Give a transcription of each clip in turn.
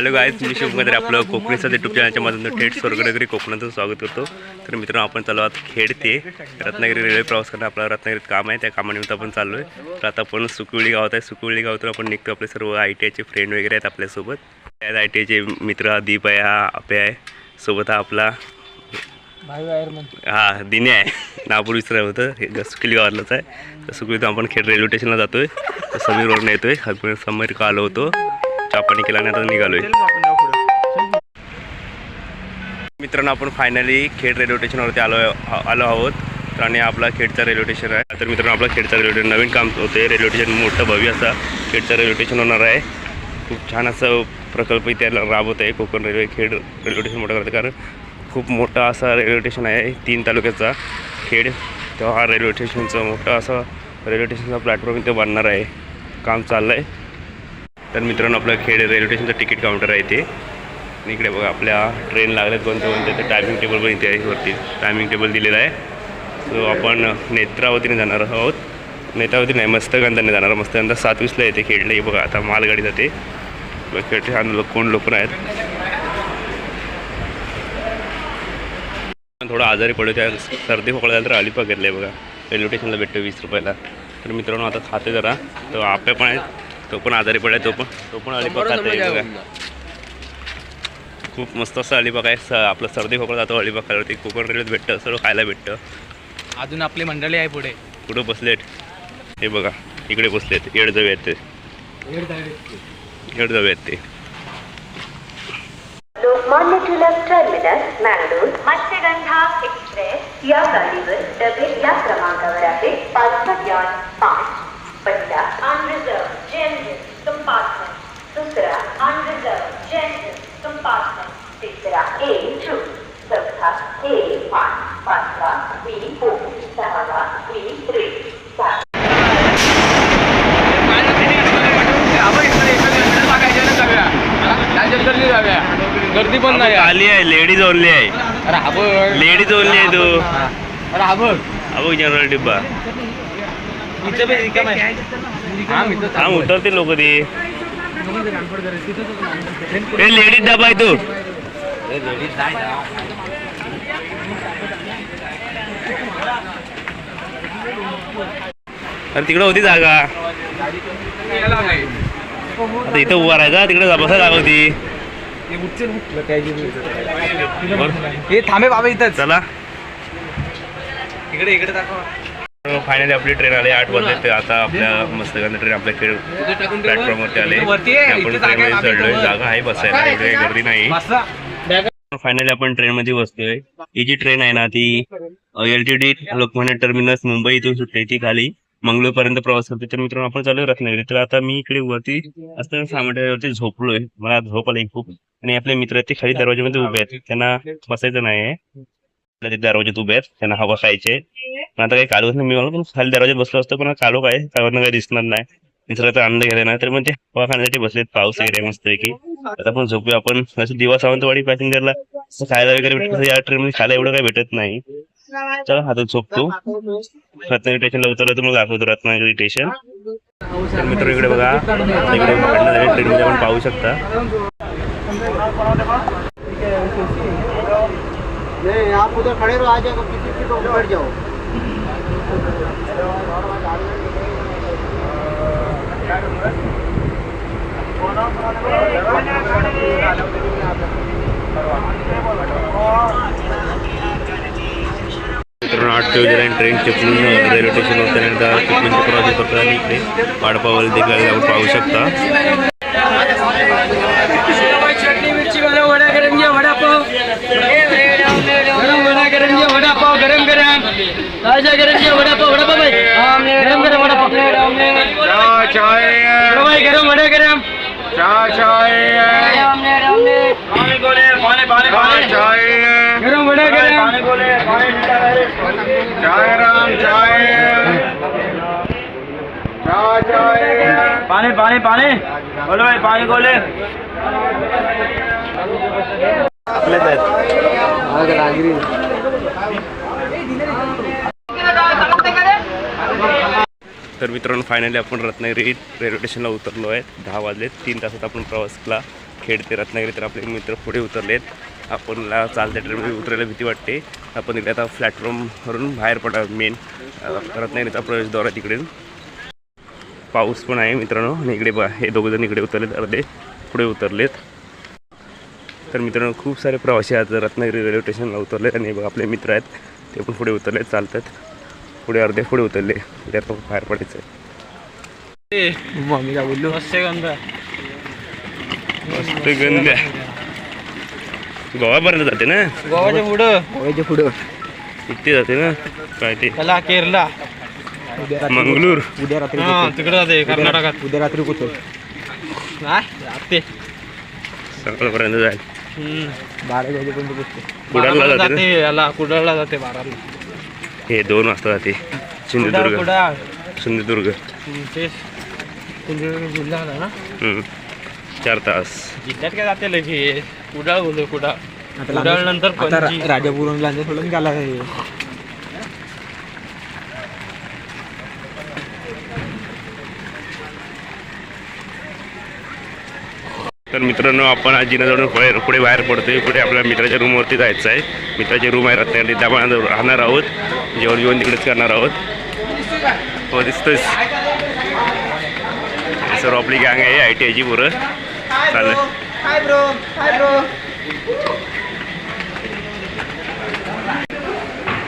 Hello guys मी शिवमध्ये आपलं कोकणीचं YouTube चॅनलच्या मधून थेट स्वर्गनगरी कोकणातून स्वागत करतो. तर मित्रांनो आपण चालू आहोत खेड ते रत्नागिरी रेल्वे प्रवास करणं आपलं रत्नागिरीत काम आहे त्या कामानिमित्त आपण चाललो आहे तर आता आपण सुकवळी गावात आहे. सुकवळी गावातून आपण निघतो आपले सर्व आय टी आयचे फ्रेंड वगैरे आहेत आपल्यासोबत. त्यात आय टी आयचे मित्र हा दीप आहे हा आपे आहे. सोबत हा आपला हा दिने आहे. नागपूर विसरा होतं. हे सुकली गावातलंच आहे. तर सुकलीतून आपण खेड रेल्वे स्टेशनला जातोय. समीर समीरवरून येतोय. हा समीर का आलो होतो. चहा पाणी केला आणि आता निघालोय. मित्रांनो आपण फायनली खेड रेल्वे स्टेशनवरती आलो आलो आहोत. आणि आपला खेडचा रेल्वे स्टेशन आहे. तर मित्रांनो आपला खेडचा रेल्वे नवीन काम होते रेल्वे स्टेशन मोठं भव्य असा खेडचा रेल्वे स्टेशन होणार आहे. खूप छान असं प्रकल्प इथे राबवत आहे Konkan railway Khed railway station मोठं करतं कारण खूप मोठा असा रेल्वे स्टेशन आहे तीन तालुक्याचा खेड. तेव्हा हा रेल्वे स्टेशनचा मोठा असा रेल्वे स्टेशनचा प्लॅटफॉर्म इथे बनणार आहे. काम चाललं आहे तर मित्रांनो आपलं खेड रेल्वे स्टेशनचं तिकीट काउंटर आहे इथे. आणि इकडे बघा आपल्या ट्रेन लागल्यात कोणत्या कोणत्या तर टायमिंग टेबल पण इथे आहे वरती. टायमिंग टेबल दिलेलं आहे. सो आपण नेत्रावतीने जाणार आहोत. नेत्रावती नाही मस्तगंधाने जाणार. मस्तगंधा सात वीसला येते खेडला. हे बघा आता मालगाडी जाते. बघा, छान लोक कोण लोक आहेत. थोडं आजारी पडतो त्या सर्दी खोकला झाला तर अलिपा घेतलं आहे बघा. रेल्वे स्टेशनला भेटतो वीस रुपयाला. तर मित्रांनो आता खाते जरा. तर आपे पण आहेत. तो पण आजारी पडला तो पण तो पण अलिपा खात आहे बघा. खूप मस्त असं अलिबाग आहे. स आपलं सर्दी खोकला जातो अलिबाग खाल्यावरती. कोकण रेल्वेत भेटतं सर्व खायला भेटतं. अजून आपली मंडळी आहे पुढे. कुठं बसलेत. हे बघा इकडे बसलेत. येड जाऊया ते. येड जाऊयात ते. Lokmanya Tilak terminus Mangalore Matsyagandha express. या गाडीवर डबे या क्रमांकावर आहे. पाचवा यान पाच पहिला अनरिझर्व अनरिझर्व जनरल कंपार्टमेंट तिसरा ए टू चौथा ए पाच पाचवा बी फोर सहावा बी थ्री सात गर्दी पण नाही. आली आहे लेडीज ओनली आहे. लेडीज ओनली आहे तू. अबो जनरल डिब्बा इथं पण रिकामं आहे. हा, इथं हा चालू आहे. उतरते लोक ते लेडीज डबा आहे तू. अरे तिकडं होती जागा. आता इथं उभा राहायचा तिकडे बसायला जागा होती. हे थांबे बाबा इथंच चला इकडे इकडे दाखव फायनली आपली ट्रेन आली आठ वाजले ते आता आपल्या मस्त ट्रेन आपल्या खेळ प्लॅटफॉर्मवरती आले. आपण इथं जागा आहे, ट्रेनमध्ये चढलोय जागा आहे बसायला इकडे गर्दी नाही. फायनली आपण ट्रेन मध्ये बसतोय ही जी ट्रेन आहे ना ती L T T Lokmanya terminus Mumbai इथून सुटते ती खाली मंगळूर पर्यंत प्रवास करते तर मित्रांनो आपण चालू रत्नागिरी तर आता मी इकडे वरती असताना सामान्यावरती झोपलोय. मला झोप आली खूप. आणि आपले मित्र आहेत ते खाली दरवाज्यामध्ये उभे आहेत. त्यांना बसायचं नाही ते दरवाज्यात उभे आहेत. त्यांना हवा खायचे पण आता काही कालवत नाही. मी मला पण खाली दरवाजात बसलो असतो पण कालो काय? कालवत काही दिसणार नाही. निसर्गाचा आनंद घ्यायला नाही. तर मग ते हवा खाण्यासाठी बसलेत पाऊस वगैरे मस्त की आता पण झोपूया आपण. असं दिवा सावंतवाडी पॅसेंजरला खायला वगैरे भेटत या ट्रेन मध्ये खायला एवढं काही भेटत नाही. चला हातात झोपतो. रत्नागिरी स्टेशनला उतरलो तर मग दाखवतो रत्नागिरी स्टेशन तर मित्र इकडे बघा. इकडे ट्रेन मध्ये आपण पाहू शकता. आठ ट्रेन चिपळून रेल्वे स्टेशनवर त्यानंतर चिपळूणचे प्रवासी करतात आणि इकडे वाडपावल देखील आपण पाहू शकता. वडापाव गरम गरम. वाला वडा गरम घ्या वडापाव गरम वडा गरम घ्या वडापाव गरम गरम ताजा गरम घ्या वडापाव वडापाव भाई गरम गरम वडापाव वडा भाई गरम वडा गरम गरम वडा गरम पाणी पाणी पाणी बोलो भाई पाणी गोले आपल्याच आहेत तर मित्रांनो फायनली आपण रत्नागिरी रेल्वे स्टेशनला उतरलो आहे. दहा वाजले तीन तासात आपण प्रवास केला खेड ते रत्नागिरी तर आपले मित्र पुढे उतरलेत. आपणला चालत्या ट्रेनमध्ये उतरायला भीती वाटते. आपण इकडे आता प्लॅटफॉर्मवरून बाहेर पडा मेन रत्नागिरीचा प्रवेशद्वार आहे तिकडे. पाऊस पण आहे मित्रांनो. आणि इकडे बा हे दोघंजण इकडे उतरलेत अर्धे. पुढे उतरलेत. तर मित्रांनो खूप सारे प्रवासी आज रत्नागिरी रेल्वे स्टेशनला उतरलेत. आणि आपले मित्र आहेत. ते पण पुढे उतरलेत चालतात. पुढे अर्धे पुढे उतरले. इकडे आता बाहेर पडायचं आहे. मम्मी का बोललो? मस्त गंध गोवापर्यंत जाते ना? गोवाच्या पुढं. गोव्याच्या पुढं. इथे जाते ना? काय ते? त्याला केरला. उद्या रात्री मंगळूर उद्या रात्री हा तिकडे जाते कर्नाटकात. उद्या रात्री कुठं जाते. सकाळपर्यंत जाईल. बारा वाजेपर्यंत ना? जाते याला कुडाळला जाते बाराला. हे दोन वाजता जाते. सिंधुदुर्ग. सिंधुदुर्ग. जिल्हा ना. चार तास. जिल्ह्यात काय जाते लगेच? कुडाळ बोलतो कुडाळ आता कुडाळ लांजा- नंतर आता रा- पणजी. राजापुरून लांजा सोडून गेला हे. तर मित्रांनो आपण आज जिनाजवळून पुढे पुढे बाहेर पडतोय. पुढे आपल्या मित्राच्या रूमवरती जायचं आहे. मित्राची रूम आहे रत्नागिरी त्या आपण राहणार आहोत. जेवण जेवण तिकडेच करणार आहोत. हो दिसतोच हे सर्व आपली गँग आहे आय टी आयची पुरं. चालेल.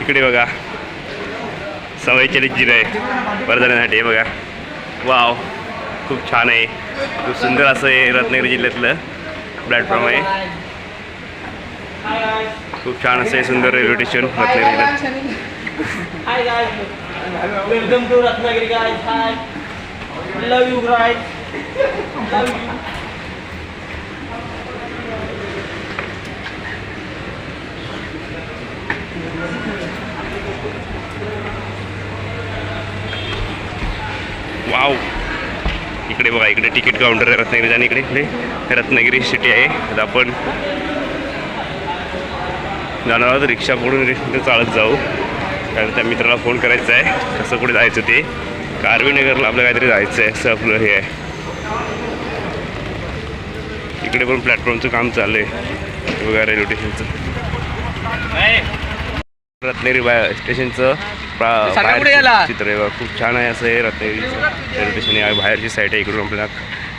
इकडे बघा. सवय चलित आहे. वर्धनासाठी बघा. वाव खूप छान आहे. खूप सुंदर असं हे रत्नागिरी जिल्ह्यातलं प्लॅटफॉर्म आहे. खूप छान असं हे सुंदर रेल्वे स्टेशन रत्नागिरी जिल्ह्यात hi guys welcome to Ratnagiri guys hi love you guys love you wow इकडे बघा इकडे तिकीट काउंटर आहे रत्नागिरी आणि इकडे इकडे. रत्नागिरी सिटी आहे. आता आपण जाणार आहोत रिक्षा पकडून चालत जाऊ. कारण त्या मित्राला फोन करायचा आहे. कसं कुठे जायचं ते? कारवीनगरला आपलं काहीतरी जायचं आहे असं आपलं हे आहे. इकडे पण प्लॅटफॉर्मचं काम चालू आहे. बघा रेल्वे स्टेशनचं रत्नागिरी बाय स्टेशनचं. चित्र आहे. खूप छान आहे असं हे रत्नागिरीचं रेल्वे स्टेशन आहे. बाहेरची साईड आहे इकडून आपल्याला.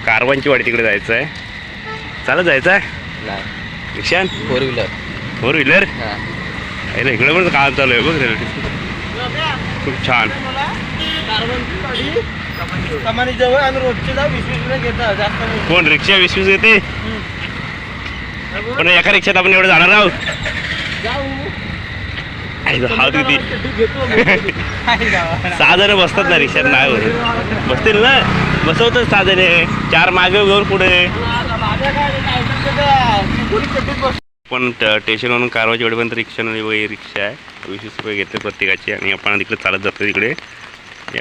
कारवांची वाडी तिकडे जायचं आहे चालत जायचं आहे रिक्षान फोर व्हीलर फोर व्हीलर इकडे पण काम चालू आहे बघ रेल्वे खूप छान. कमानी जवळ आम्ही रोजचे जाऊ वीस वीस रुपये घेतो जास्त नाही. कोण रिक्षा वीस वीस येते पण एका रिक्षात आपण एवढं जाणार आहोत? हात किती. सहा जण बसतात ना रिक्षात नाही बसतील ना? बसवतात सहा जण चार मागे घेऊन पुढे. आपण पण स्टेशनवरून कारवाची एवढेपर्यंत रिक्षा नाही वगैरे रिक्षा आहे वीस रुपये घेते प्रत्येकाची आणि आपण तिकडे चालत जातो तिकडे.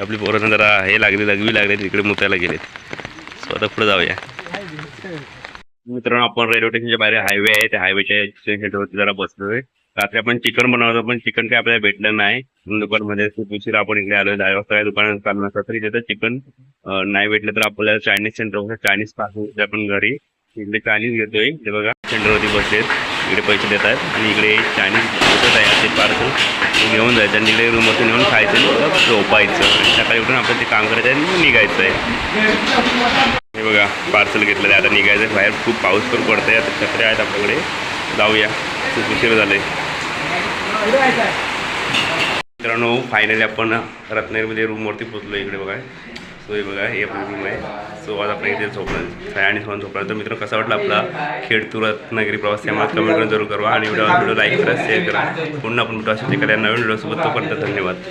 आपली पोरांना जरा हे लागले लगवी लागले तिकडे मुतायला गेलेत. स्वतः पुढे जाऊया. मित्रांनो आपण रेल्वे स्टेशनच्या बाहेर हायवे आहे त्या हायवेच्या जरा बसलोय. रात्री आपण चिकन बनवतो पण चिकन काही आपल्याला भेटलं नाही. दुकानमध्ये खूप उशीर आपण इकडे आलोय दहा वाजता काही दुकानात चालू नसतात तरी तिथं चिकन नाही भेटलं तर आपल्याला चायनीज सेंटर चायनीजपासून आपण घरी. इकडे चायनीज घेतोय ते बघा सेंटरवरती बसलेत. इकडे पैसे देत आहेत. आणि इकडे चायनीज होतच आहे ते पार्सल. घेऊन जायचं आणि तिकडे रूमवरती नेऊन खायचं. झोपायचं. सकाळी उठून आपण ते काम करायचं आणि निघायचं आहे. हे बघा पार्सल घेतलेलं आहे. आता निघायचं आहे. बाहेर खूप पाऊस पण पडतोय. आता छत्र्या आहेत आपल्याकडे. जाऊया. खूप उशीर झाले मित्रांनो फायनली आपण रत्नागिरीमध्ये रूमवरती पोहोचलो इकडे बघा. सो हे बघा हे आपली रूम आहे. सो आज आपण इथे झोपणार काय आणि सोन झोपणार तर मित्र कसा वाटला आपला खेड टू रत्नागिरी प्रवास? त्यामुळे कमेंट करून जरूर करा आणि व्हिडिओ व्हिडिओ लाईक करा शेअर करा. पुन्हा आपण भेटू अशा एखाद्या नवीन व्हिडिओसोबत. तोपर्यंत धन्यवाद.